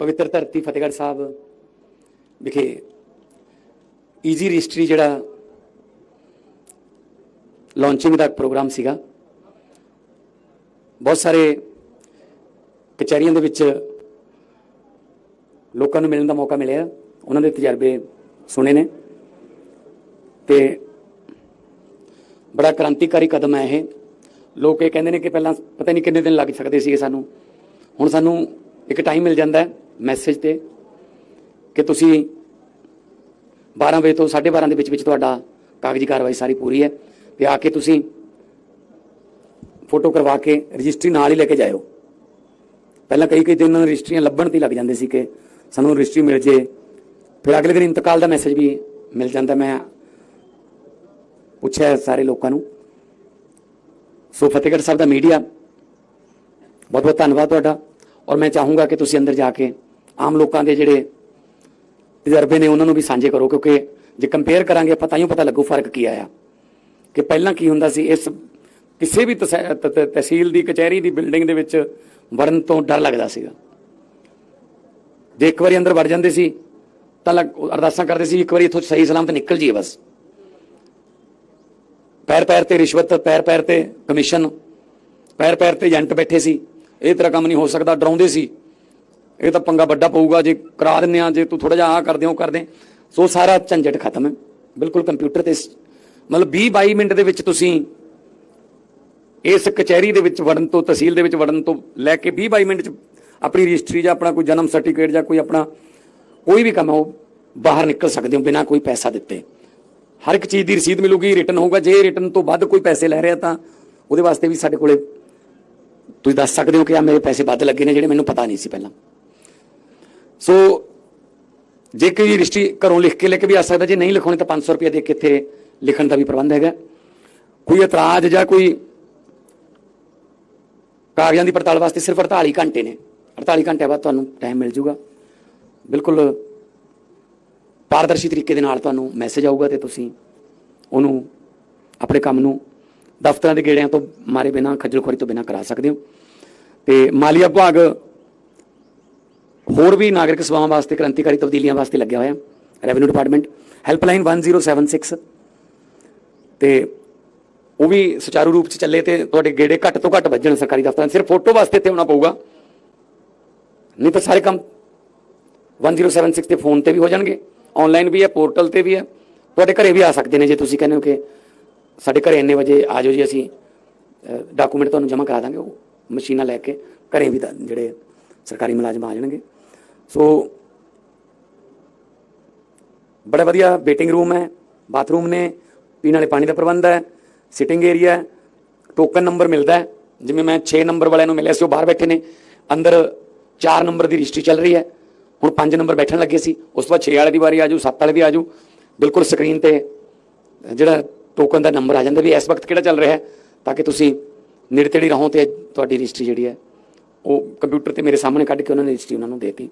ਪਵਿੱਤਰ ਧਰਤੀ ਫਤਿਹਗੜ੍ਹ ਸਾਹਿਬ ਵਿਖੇ ਈਜ਼ੀ ਰਜਿਸਟਰੀ ਜਿਹੜਾ ਲਾਂਚਿੰਗ ਦਾ ਪ੍ਰੋਗਰਾਮ ਸੀਗਾ। ਬਹੁਤ ਸਾਰੇ ਕਚਹਿਰੀਆਂ ਦੇ ਵਿੱਚ ਲੋਕਾਂ ਨੂੰ ਮਿਲਣ ਦਾ ਮੌਕਾ ਮਿਲਿਆ। ਉਹਨਾਂ ਦੇ ਤਜਰਬੇ ਸੁਣੇ ਨੇ ਤੇ ਬੜਾ ਕ੍ਰਾਂਤੀਕਾਰੀ ਕਦਮ ਹੈ ਇਹ। ਲੋਕ ਇਹ ਕਹਿੰਦੇ ਨੇ ਕਿ ਪਹਿਲਾਂ ਪਤਾ ਨਹੀਂ ਕਿੰਨੇ ਦਿਨ ਲੱਗ ਸਕਦੇ ਸੀਗੇ ਸਾਨੂੰ। ਹੁਣ ਸਾਨੂੰ ਇੱਕ ਟਾਈਮ ਮਿਲ ਜਾਂਦਾ ਹੈ। ਮੈਸੇਜ ਤੇ ਕਿ ਤੁਸੀਂ 12 ਵਜੇ ਤੋਂ 12:30 ਦੇ ਵਿੱਚ ਵਿੱਚ ਤੁਹਾਡਾ ਕਾਗਜ਼ੀ ਕਾਰਵਾਈ ਸਾਰੀ ਪੂਰੀ ਹੈ ਤੇ ਆ ਕੇ ਤੁਸੀਂ ਫੋਟੋ ਕਰਵਾ ਕੇ ਰਜਿਸਟਰੀ ਨਾਲ ਹੀ ਲੈ ਕੇ ਜਾਇਓ। ਪਹਿਲਾਂ ਕਈ ਕਈ ਦਿਨ ਰਜਿਸਟਰੀਆਂ ਲੱਭਣ ਤੇ ਹੀ ਲੱਗ ਜਾਂਦੇ ਸੀ ਕਿ ਸਾਨੂੰ ਰਜਿਸਟਰੀ ਮਿਲ ਜੇ। ਫਿਰ ਅਗਲੇ ਦਿਨ ਇੰਤਕਾਲ ਦਾ ਮੈਸੇਜ ਵੀ ਮਿਲ ਜਾਂਦਾ। ਮੈਂ ਪੁੱਛਿਆ ਸਾਰੇ ਲੋਕਾਂ ਨੂੰ। ਸੋ ਫਤਿਹਗੜ੍ਹ ਸਾਹਿਬ ਦਾ ਮੀਡੀਆ ਬਹੁਤ ਬਹੁਤ ਧੰਨਵਾਦ ਤੁਹਾਡਾ। ਔਰ ਮੈਂ ਚਾਹੂੰਗਾ ਕਿ ਤੁਸੀਂ ਅੰਦਰ ਜਾ ਕੇ ਆਮ ਲੋਕਾਂ ਦੇ ਜਿਹੜੇ ਤਜਰਬੇ ਨੇ ਉਹਨਾਂ ਨੂੰ ਵੀ ਸਾਂਝੇ ਕਰੋ, ਕਿਉਂਕਿ ਜੇ ਕੰਪੇਅਰ ਕਰਾਂਗੇ ਆਪਾਂ ਤਾਂ ਹੀ ਪਤਾ ਲੱਗੂ ਫ਼ਰਕ ਕੀ ਆਇਆ। ਕਿ ਪਹਿਲਾਂ ਕੀ ਹੁੰਦਾ ਸੀ, ਇਸ ਕਿਸੇ ਵੀ ਤਸੈ- ਤ- ਤਹਿਸੀਲ ਦੀ, ਕਚਹਿਰੀ ਦੀ ਬਿਲਡਿੰਗ ਦੇ ਵਿੱਚ ਵੜਨ ਤੋਂ ਡਰ ਲੱਗਦਾ ਸੀਗਾ। ਜੇ ਇੱਕ ਵਾਰੀ ਅੰਦਰ ਵੜ ਜਾਂਦੇ ਸੀ, ਤਾਂ ਲੱਗ- ਅਰਦਾਸਾਂ ਕਰਦੇ ਸੀ ਇੱਕ ਵਾਰੀ ਇੱਥੋਂ ਸਹੀ ਸਲਾਮਤ ਨਿਕਲ ਜਾਈਏ ਬਸ। ਪੈਰ ਪੈਰ ਤੇ ਰਿਸ਼ਵਤ ਪੈਰ ਪੈਰ ਤੇ ਕਮਿਸ਼ਨ ਪੈਰ ਪੈਰ ਤੇ ਏਜੰਟ ਬੈਠੇ ਸੀ। ਇਹ ਤਰ੍ਹਾਂ ਕੰਮ ਨਹੀਂ ਹੋ ਸਕਦਾ, ਡਰਾਉਂਦੇ ਸੀ। ਇਹ ਤਾਂ ਪੰਗਾ ਵੱਡਾ ਪਊਗਾ, ਜੇ ਕਰਾ ਦਿੰਨੇ ਆ ਜੇ ਤੂੰ ਥੋੜਾ ਜਿਹਾ ਆ ਕਰਦੇ ਹੋ ਕਰਦੇ। ਸੋ ਸਾਰਾ ਝੰਜਟ ਖਤਮ ਹੈ। ਬਿਲਕੁਲ ਕੰਪਿਊਟਰ ਤੇ ਮਤਲਬ 20 22 ਮਿੰਟ ਦੇ ਵਿੱਚ ਤੁਸੀਂ ਇਸ ਕਚਹਿਰੀ ਦੇ ਵਿੱਚ ਵੜਨ ਤੋਂ, ਤਹਿਸੀਲ ਦੇ ਵਿੱਚ ਵੜਨ ਤੋਂ ਲੈ ਕੇ 20 22 ਮਿੰਟ ਚ ਆਪਣੀ ਰਜਿਸਟਰੀ ਜਾਂ ਆਪਣਾ ਕੋਈ ਜਨਮ ਸਰਟੀਫਿਕੇਟ ਜਾਂ ਕੋਈ ਆਪਣਾ ਕੋਈ ਵੀ ਕੰਮ ਹੈ, ਉਹ ਬਾਹਰ ਨਿਕਲ ਸਕਦੇ ਹੋ ਬਿਨਾਂ ਕੋਈ ਪੈਸਾ ਦਿੱਤੇ। ਹਰ ਇੱਕ ਚੀਜ਼ ਦੀ ਰਸੀਦ ਮਿਲੂਗੀ, ਰਿਟਰਨ ਹੋਊਗਾ। ਜੇ ਰਿਟਰਨ ਤੋਂ ਵੱਧ ਕੋਈ ਪੈਸੇ ਲੈ ਰਿਹਾ ਤਾਂ ਉਹਦੇ ਵਾਸਤੇ ਵੀ ਸਾਡੇ ਕੋਲੇ ਤੁਸੀਂ ਦੱਸ ਸਕਦੇ ਹੋ ਕਿ ਆ ਮੇਰੇ ਪੈਸੇ ਵੱਧ ਲੱਗੇ ਨੇ, ਜਿਹੜੇ ਮੈਨੂੰ ਪਤਾ ਨਹੀਂ ਸੀ ਪਹਿਲਾਂ। ਸੋ ਜੇ ਕੋਈ ਰਜਿਸਟਰੀ ਘਰੋਂ ਲਿਖ ਕੇ ਲੈ ਕੇ ਵੀ ਆ ਸਕਦਾ, ਜੇ ਨਹੀਂ ਲਿਖਾਉਣੀ ਤਾਂ 500 ਰੁਪਏ ਦੇ ਕੇ ਇੱਥੇ ਲਿਖਣ ਦਾ ਵੀ ਪ੍ਰਬੰਧ ਹੈਗਾ। ਕੋਈ ਇਤਰਾਜ਼ ਜਾਂ ਕੋਈ ਕਾਗਜ਼ਾਂ ਦੀ ਪੜਤਾਲ ਵਾਸਤੇ ਸਿਰਫ 48 ਘੰਟੇ ਨੇ। 48 ਘੰਟੇ ਬਾਅਦ ਤੁਹਾਨੂੰ ਟਾਈਮ ਮਿਲ ਜਾਊਗਾ ਬਿਲਕੁਲ ਪਾਰਦਰਸ਼ੀ ਤਰੀਕੇ ਦੇ ਨਾਲ ਤੁਹਾਨੂੰ ਮੈਸੇਜ ਆਊਗਾ ਤੇ ਤੁਸੀਂ ਉਹਨੂੰ ਆਪਣੇ ਕੰਮ ਨੂੰ ਦਫ਼ਤਰਾਂ ਦੇ ਗੇੜਿਆਂ ਤੋਂ ਮਾਰੇ ਬਿਨਾਂ, ਖੱਜਲ ਖੁਆਰੀ ਤੋਂ ਬਿਨਾਂ ਕਰਾ ਸਕਦੇ ਹੋ। ਤੇ ਮਾਲੀਆ ਵਿਭਾਗ ਹੋਰ ਵੀ ਨਾਗਰਿਕ ਸੇਵਾਵਾਂ ਵਾਸਤੇ, ਕ੍ਰਾਂਤੀਕਾਰੀ ਤਬਦੀਲੀਆਂ ਵਾਸਤੇ ਲੱਗਿਆ ਹੋਇਆ। ਰੈਵਨਿਊ ਡਿਪਾਰਟਮੈਂਟ ਹੈਲਪਲਾਈਨ 1076 ਤੇ ਉਹ ਵੀ ਸੁਚਾਰੂ ਰੂਪ ਚ ਚੱਲੇ ਤੇ ਤੁਹਾਡੇ ਗੇੜੇ ਘੱਟ ਤੋਂ ਘੱਟ ਵੱਜਣ ਸਰਕਾਰੀ ਦਫ਼ਤਰਾਂ 'ਚ। ਸਿਰਫ ਫੋਟੋ ਵਾਸਤੇ ਇੱਥੇ ਆਉਣਾ ਪਊਗਾ। ਨਹੀਂ ਤਾਂ ਸਾਰੇ ਕੰਮ 1076 ਤੇ ਫੋਨ ਤੇ ਵੀ ਹੋ ਜਾਣਗੇ। ਆਨਲਾਈਨ ਵੀ ਹੈ ਪੋਰਟਲ ਤੇ ਵੀ ਹੈ। ਤੁਹਾਡੇ ਘਰੇ ਵੀ ਆ ਸਕਦੇ ਨੇ ਜੇ ਤੁਸੀਂ ਕਹਿੰਦੇ ਹੋ ਕਿ ਸਾਡੇ ਘਰੇ ਇੰਨੇ ਵਜੇ ਆ ਜਾਓ ਜੀ, ਅਸੀਂ ਡਾਕੂਮੈਂਟ ਤੁਹਾਨੂੰ ਜਮ੍ਹਾਂ ਕਰਾ ਦਾਂਗੇ। ਉਹ ਮਸ਼ੀਨਾਂ ਲੈ ਕੇ ਘਰੇ ਵੀ ਤਾਂ ਜਿਹੜੇ ਸਰਕਾਰੀ ਮੁਲਾਜ਼ਮ ਆ ਜਾਣਗੇ। ਸੋ ਬੜਾ ਵਧੀਆ ਵੇਟਿੰਗ ਰੂਮ ਹੈ ਬਾਥਰੂਮ ਨੇ, ਪੀਣ ਵਾਲੇ ਪਾਣੀ ਦਾ ਪ੍ਰਬੰਧ ਹੈ ਸਿਟਿੰਗ ਏਰੀਆ ਟੋਕਨ ਨੰਬਰ ਮਿਲਦਾ ਹੈ, ਜਿਵੇਂ ਮੈਂ 6 ਨੰਬਰ ਵਾਲਿਆਂ ਨੂੰ ਮਿਲਿਆ ਸੀ, ਉਹ ਬਾਹਰ ਬੈਠੇ ਨੇ, ਅੰਦਰ 4 ਨੰਬਰ ਦੀ ਰਜਿਸਟਰੀ ਚੱਲ ਰਹੀ ਹੈ, ਹੁਣ 5 ਨੰਬਰ ਬੈਠਣ ਲੱਗੇ ਸੀ, ਉਸ ਤੋਂ ਬਾਅਦ 6 ਵਾਲੇ ਦੀ ਵਾਰੀ ਆਜੂ 7 ਵਾਲੇ ਦੀ ਆਜੂ ਬਿਲਕੁਲ ਸਕਰੀਨ ਤੇ, ਜਿਹੜਾ ਟੋਕਨ ਦਾ ਨੰਬਰ ਆ ਜਾਂਦਾ ਵੀ ਇਸ ਵਕਤ ਕਿਹੜਾ ਚੱਲ ਰਿਹਾ ਹੈ, ਤਾਂ ਕਿ ਤੁਸੀਂ ਨੇੜੇ ਤੇੜੇ ਰਹੋ ਤੇ ਤੁਹਾਡੀ ਰਜਿਸਟਰੀ ਜਿਹੜੀ ਹੈ, ਉਹ ਕੰਪਿਊਟਰ ਤੇ ਮੇਰੇ ਸਾਹਮਣੇ ਕੱਢ ਕੇ ਉਹਨਾਂ ਨੇ ਰਜਿਸਟਰੀ ਉਹਨਾਂ ਨੂੰ ਦੇਤੀ।